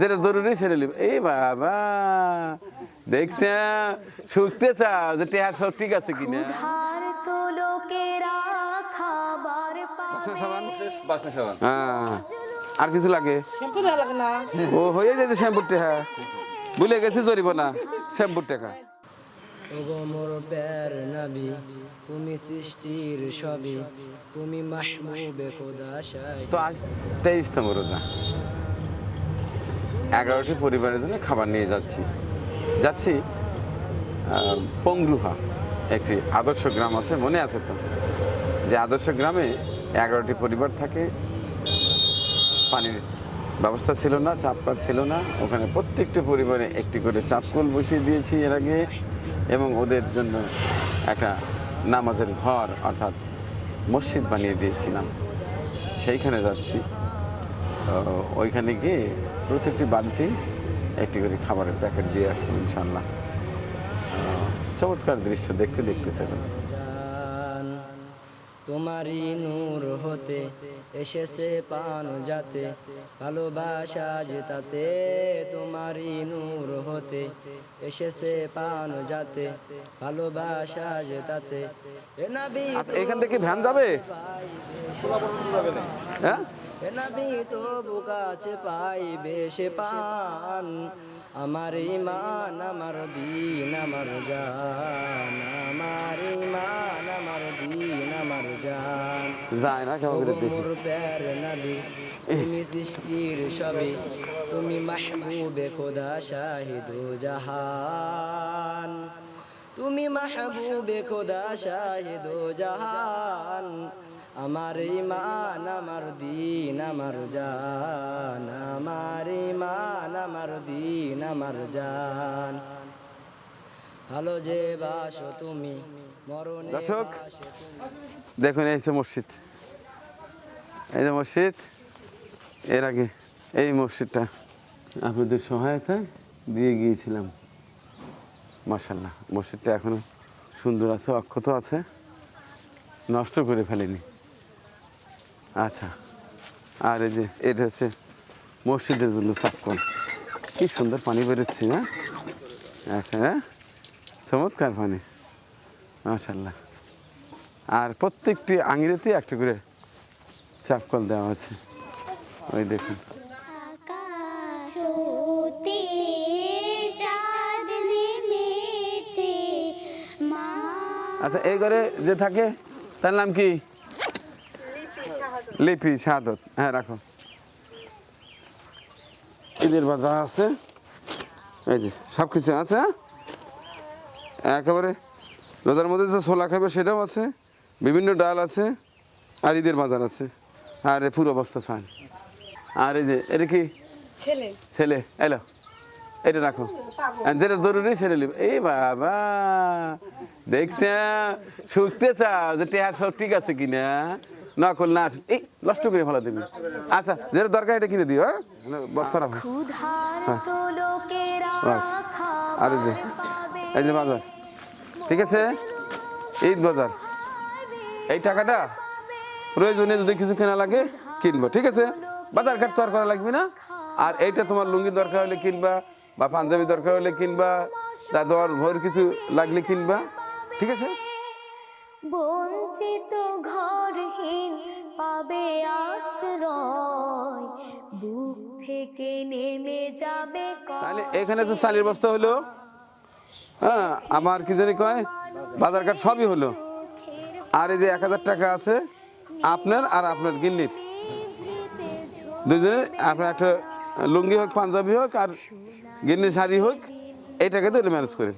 যেটা জরুরি সেটা লিব এই বাবা দেখছে শুকতে চাও যে টেহা সব ঠিক আছে কিনা হ্যাঁ আর কিছু লাগে? শ্যাম্পু দেওয়া লাগে না। ও হয়ে যায় শ্যাম্পুর টেহা। ভুলে গেছি জরিব না শ্যাম্পুর টাকা মোর প্যার নবী তুমি সৃষ্টির সবই তুমি মাহবুবে খোদা তো আজ তেইশতম রোজা। এগারোটি পরিবারের জন্য খাবার নিয়ে যাচ্ছি। যাচ্ছি পংরুহা একটি আদর্শ গ্রাম আছে, মনে আছে তো? যে আদর্শ গ্রামে এগারোটি পরিবার থাকে, পানির ব্যবস্থা ছিল না চাপকাল ছিল না, ওখানে প্রত্যেকটি পরিবারে একটি করে চাপকল বসিয়ে দিয়েছি এর আগে, এবং ওদের জন্য একটা নামাজের ঘর, অর্থাৎ মসজিদ বানিয়ে দিয়েছিলাম। সেইখানে যাচ্ছি। ওইখানে গিয়ে প্রত্যেকটি বাড়িতে একটি করে খাবারের প্যাকেট দিয়ে আসব ইনশাল্লাহ চমৎকার দৃশ্য দেখতে দেখতে জান তোমারই নূর হতে এসেছে পান যাতে ভালোবাসা যে তাতে তোমারই নূর হতে এসেছে পান যাতে ভালোবাসা যে তাতে। এ নবী আচ্ছা এখান থেকে ভ্যান যাবে? হ্যাঁ? নবী তো বুকাছে পাইবে সে পান। আমার ইমান আমার দিন আমার জান। আমার ইমান আমার দিন আমার জান। যায় না কেমন করে মোর প্যার নবী তুমি সৃষ্টির সবই। তুমি মাহবুবে খোদা শাহিদ জাহান। তুমি মাহবুবে খোদা শাহিদ জাহান। আমার ইমান আমার দিন আমার জান। আমার ইমান আমার দিন আমার জান। ভালো যে বাসো তুমি মরণে দর্শক। দেখুন এই যে মসজিদ। এই যে মসজিদ এর আগে এই মসজিদটা আপনাদের সহায়তায় দিয়ে গিয়েছিলাম। মাসাল্লাহ মসজিদটা এখনও সুন্দর আছে অক্ষত আছে নষ্ট করে ফেলেনি। আচ্ছা। আর এই যে এটা হচ্ছে মসজিদের জন্য চাপকল কি সুন্দর পানি বেরোচ্ছে না আচ্ছা হ্যাঁ? চমৎকার পানি। মাশাল্লাহ আর প্রত্যেকটি আঙিরেতে একটা করে চাপকল দেওয়া আছে। ওই দেখুন। আচ্ছা এই ঘরে যে থাকে তার নাম কি? লিপি শাহাদত হ্যাঁ রাখো। ঈদের বাজার আছে। এই যে সব কিছু আছে হ্যাঁ? একেবারে রোজার মধ্যে যে ছোলা খাবে সেটাও আছে বিভিন্ন ডাল আছে আর ঈদের বাজার আছে। আর এ পুরো অবস্থা চান আর এই যে এটা কি? ছেলে। ছেলে এলো। এটা রাখো। যেটা জরুরি সেটা লিব। এই বাবা দেখছে শুকতে চাও যে টেহার সব ঠিক আছে কিনা? না আসে- এই নষ্ট করে ফেলা দেবি। আচ্ছা যেটা দরকার এটা কিনে দিও হ্যাঁ? বস্তা রাখো। তো বাস। আর এই যে এই যে বাজার। ঠিক আছে? ঈদ বাজার। এই টাকাটা প্রয়োজনে যদি কিছু কেনা লাগে কিনবো। ঠিক আছে? বাজার ঘাট তো আর করা লাগবে না। আর এইটা তোমার লুঙ্গি দরকার হলে কিনবা বা পাঞ্জাবি দরকার হলে কিনবা দাদর ভোর কিছু লাগলে কিনবা। ঠিক আছে? বঞ্চিত ঘরহীন পাবে আশ্রয়। বুক থেকে নেমে যাবে তাহলে এখানে তো চালের বস্তা হলো। হ্যাঁ আমার কি জানি কয়? বাজার ঘাট সবই হলো। আর এই যে এক হাজার টাকা আছে আপনার আর আপনার গিন্নির। দুজনের, আপনার একটা লুঙ্গি হোক, পাঞ্জাবি হোক আর গিন্নির শাড়ি হোক এই টাকাতে ম্যানেজ করেন।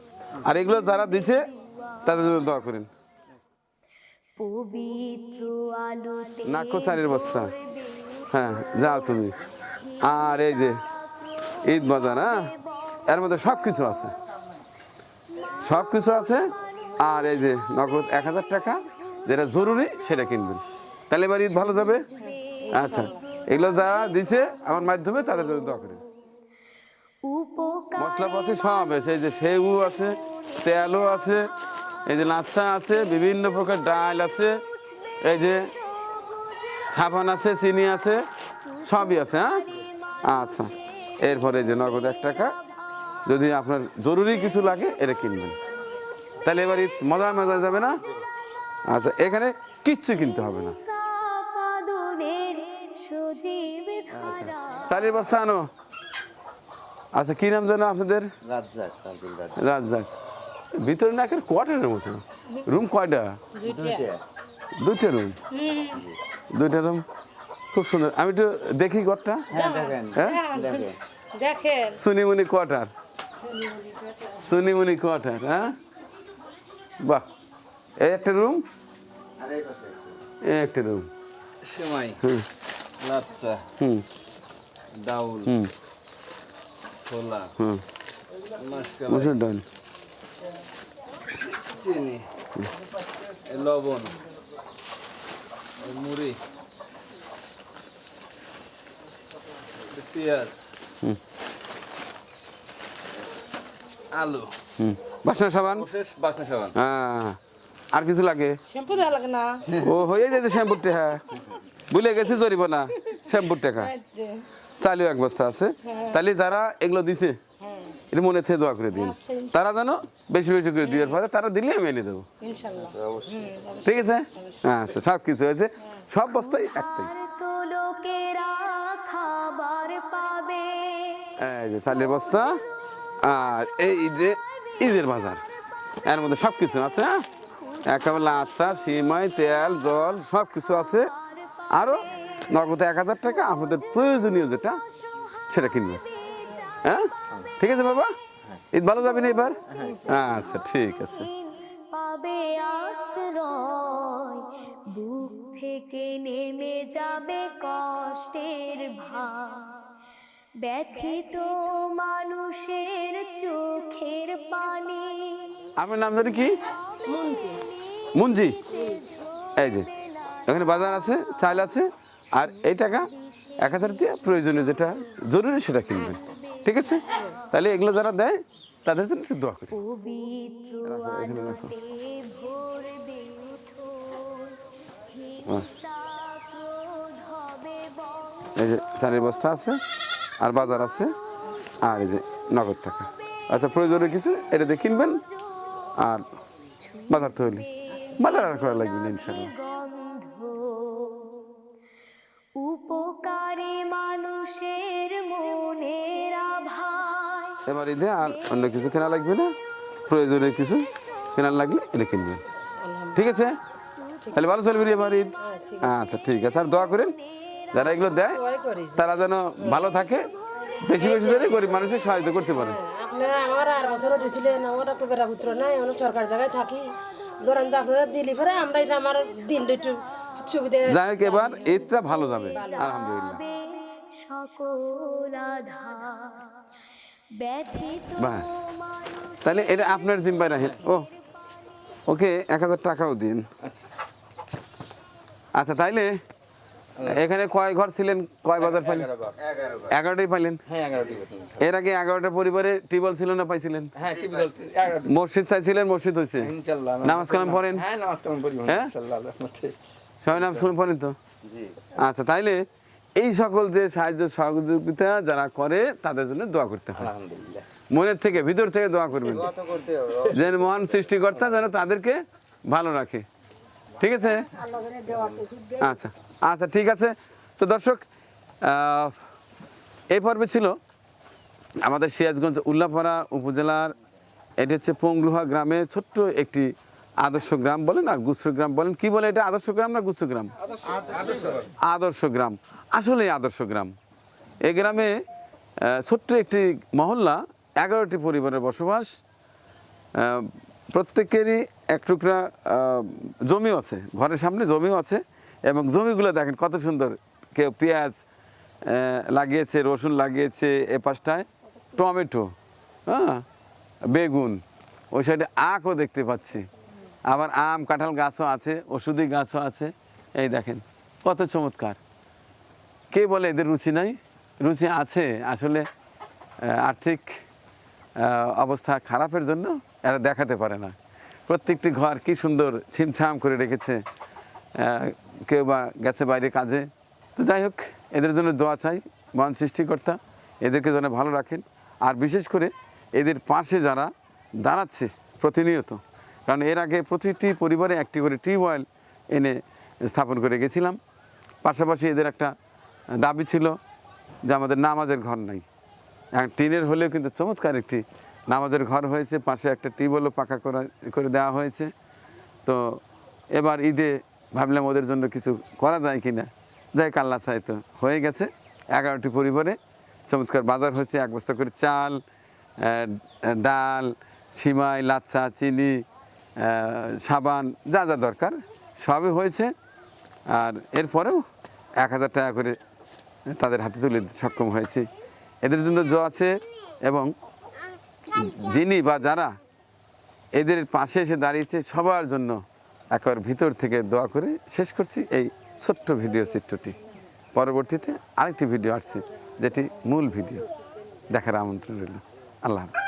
আর এগুলো যারা দিছে, তাদের জন্য দোয়া করেন। আলোতে বস্তা? হ্যাঁ যাও তুমি। আর এই যে ঈদ বাজার হ্যাঁ? এর মধ্যে সব কিছু আছে। সব কিছু আছে। আর এই যে নগদ এক হাজার টাকা যেটা জরুরি সেটা কিনবেন। তাহলে এবার ঈদ ভালো যাবে? আচ্ছা এগুলো যারা দিছে আমার মাধ্যমে তাদের জন্য দোয়া করেন মশলাপাতি সব আছে এই যে সেউ আছে তেলও আছে এই যে লাচ্ছা আছে বিভিন্ন প্রকার ডাল আছে এই যে ছাপান আছে চিনি আছে সবই আছে হ্যাঁ? আচ্ছা এরপরে যে নগদ এক টাকা। যদি আপনার জরুরি কিছু লাগে এটা কিনবেন। তাহলে এবার ঈদ মজা মজা যাবে না? আচ্ছা এখানে কিচ্ছু কিনতে হবে না। চালের বস্তা আনো। আচ্ছা কি নাম জানো আপনাদের? রাজ্জাক রাজ্জাক। ভিতরে না একের কোয়ার্টারের মতো রুম কয়টা? দুইটা রুম। দুইটা রুম? খুব সুন্দর। আমি একটু দেখি ঘরটা। হ্যাঁ দেখেন। হ্যাঁ? দেখেন। দেখেন সুনিমুনি কোয়ার্টার। সুনিমুনি কোয়ার্টার হ্যাঁ? বাহ। এই একটা রুম? আর এই একটা। রুম। সেমাই। হুম। লাচ্চা। হুম। ডাউল। হুম। ছোলা। হুম। মুসুর ডাল। চিনি লবণ মুড়ি পেঁয়াজ আলু। হুম। বাসনা সাবান? শেষ বাসনা সাবান। হ্যাঁ। আর কিছু লাগে? শ্যাম্পু দেওয়া লাগে না। ও হয়ে যাচ্ছে শ্যাম্পুর টাকা ভুলে গেছি জরিব না শ্যাম্পুর টাকা। চালিও এক বস্তা আছে। তাহলে যারা এগুলো দিছে হ্যাঁ এটা মনে থেকে দোয়া করে দিন। আচ্ছা, তারা যেন বেশি বেশি করে দেওয়ার পরে তারা দিলে আমি এনে দেবো। ইনশাল্লাহ। ঠিক আছে? আচ্ছা সব কিছু হয়েছে। সব বস্তাই একটাই। এই যে চালের বস্তা আর এই যে ঈদের বাজার। এর মধ্যে সব কিছু আছে হ্যাঁ? একেবারে লাচা সিমাই তেল জল সব কিছু আছে। আরও নগদে এক হাজার টাকা আপনাদের প্রয়োজনীয় যেটা সেটা কিনবে। হ্যাঁ? ঠিক আছে বাবা? ঈদ ভালো যাবেন এবার? আচ্ছা ঠিক আছে। পাবে আশ্রয় বুক থেকে নেমে যাবে কষ্টের ভার। ব্যথিত মানুষের চোখের পানি। আপনার নাম জানি কি? মুঞ্জি। মুঞ্জি। এই যে এখানে বাজার আছে চাল আছে আর এই টাকা এক হাজার দিয়ে প্রয়োজনীয় যেটা জরুরি সেটা কিনবেন। ঠিক আছে? তাহলে এগুলো যারা দেয় তাদের জন্য একটু দোয়া করি। এই যে চালের বস্তা আছে আর বাজার আছে আর এই যে নগদ টাকা। আচ্ছা প্রয়োজনীয় কিছু এটা দিয়ে কিনবেন আর বাজার তো হইলে বাজার আর করা লাগবে না ইনশাল্লাহ এবার ঈদে আর অন্য কিছু কেনা লাগবে না। প্রয়োজনীয় কিছু কেনার লাগলে এটা কিনবেন ঠিক আছে? তাহলে ভালো চলবে রে এবার ঈদ আচ্ছা ঠিক আছে। আর দোয়া করেন যারা এগুলো দেয় তারা যেন ভালো থাকে। বেশি বেশি করে গরিব মানুষের সাহায্য করতে পারে। আমার আর বছরও দিয়েছিলেন আমার একটা পুত্র নাই অনেক সরকার জায়গায় থাকি। ধরেন যে আপনারা দিলি পরে আমরা এটা আমার দিন একটু সুবিধা যাই হোক এবার ঈদটা ভালো যাবে। আলহামদুলিল্লাহ। সকল আধার ব্যথিত বাস। তাহলে এটা আপনার জিম্বায় রাখেন। ও ওকে এক হাজার টাকাও দিন। আচ্ছা তাইলে এখানে কয় ঘর ছিলেন? কয় বাজার পাইলেন? এগারোটাই পাইলেন। হ্যাঁ। এর আগে এগারোটা পরিবারে টিউবওয়েল ছিল না পাইছিলেন? হ্যাঁ মসজিদ চাইছিলেন মসজিদ হয়েছে নামাজ কালাম পড়েন। হ্যাঁ হ্যাঁ? সবাই নামাজ কালাম পড়েন তো? আচ্ছা তাইলে এই সকল যে সাহায্য সহযোগিতা যারা করে তাদের জন্য দোয়া করতে হয়। মনের থেকে ভিতর থেকে দোয়া করবেন। যেন মহান সৃষ্টিকর্তা যেন তাদেরকে ভালো রাখে। ঠিক আছে? আচ্ছা আচ্ছা ঠিক আছে। তো দর্শক এই পর্বে ছিল আমাদের সিরাজগঞ্জ উল্লাপাড়া উপজেলার এটি হচ্ছে পংরুহা গ্রামে ছোট্ট একটি আদর্শ গ্রাম বলেন আর গুচ্ছ গ্রাম বলেন, কি বলে এটা? আদর্শ গ্রাম না গুচ্ছ গ্রাম? আদর্শ গ্রাম। আসলে আদর্শ গ্রাম। এই গ্রামে ছোট্ট একটি মহল্লা, এগারোটি পরিবারের বসবাস। প্রত্যেকেরই এক টুকরা জমিও আছে, ঘরের সামনে জমিও আছে এবং জমিগুলো দেখেন কত সুন্দর। কেউ পেঁয়াজ লাগিয়েছে, রসুন লাগিয়েছে এ পাশটায়, টমেটো হ্যাঁ বেগুন, ওই সাইডে আখও দেখতে পাচ্ছি। আবার আম, কাঁঠাল গাছও আছে, ওষুধি গাছও আছে। এই দেখেন, কত চমৎকার। কে বলে এদের রুচি নাই? রুচি আছে, আসলে আর্থিক অবস্থা খারাপের জন্য এরা দেখাতে পারে না। প্রত্যেকটি ঘর কি সুন্দর ছিমছাম করে রেখেছে কেউ বা গেছে বাইরে কাজে। তো যাই হোক, এদের জন্য দোয়া চাই, মহান সৃষ্টিকর্তা, এদেরকে যেন ভালো রাখেন। আর বিশেষ করে এদের পাশে যারা দাঁড়াচ্ছে, প্রতিনিয়ত কারণ এর আগে প্রতিটি পরিবারে একটি করে টিউবওয়েল এনে স্থাপন করে গেছিলাম। পাশাপাশি এদের একটা দাবি ছিল যে আমাদের নামাজের ঘর নাই। এখন টিনের হলেও কিন্তু চমৎকার একটি নামাজের ঘর হয়েছে, পাশে একটা টিউবওয়েলও পাকা করা, করে দেওয়া হয়েছে। তো এবার ঈদে ভাবলাম ওদের জন্য কিছু করা যায় কি না যাই কাল্লা চাই তো হয়ে গেছে। এগারোটি পরিবারে চমৎকার বাজার হয়েছে। এক বস্তা করে চাল ডাল, সিমাই, লাচ্ছা, চিনি সাবান, যা যা দরকার, সবই হয়েছে। আর এরপরেও এক হাজার টাকা করে তাদের হাতে তুলে সক্ষম হয়েছে। এদের জন্য জ আছে এবং যিনি বা যারা এদের পাশে এসে দাঁড়িয়েছে, সবার জন্য একবার ভিতর থেকে দোয়া করে শেষ করছি এই ছোট্ট ভিডিও চিত্রটি। পরবর্তীতে আরেকটি ভিডিও আসছে, যেটি মূল ভিডিও। দেখার আমন্ত্রণ রইল। আল্লাহ হাফেজ।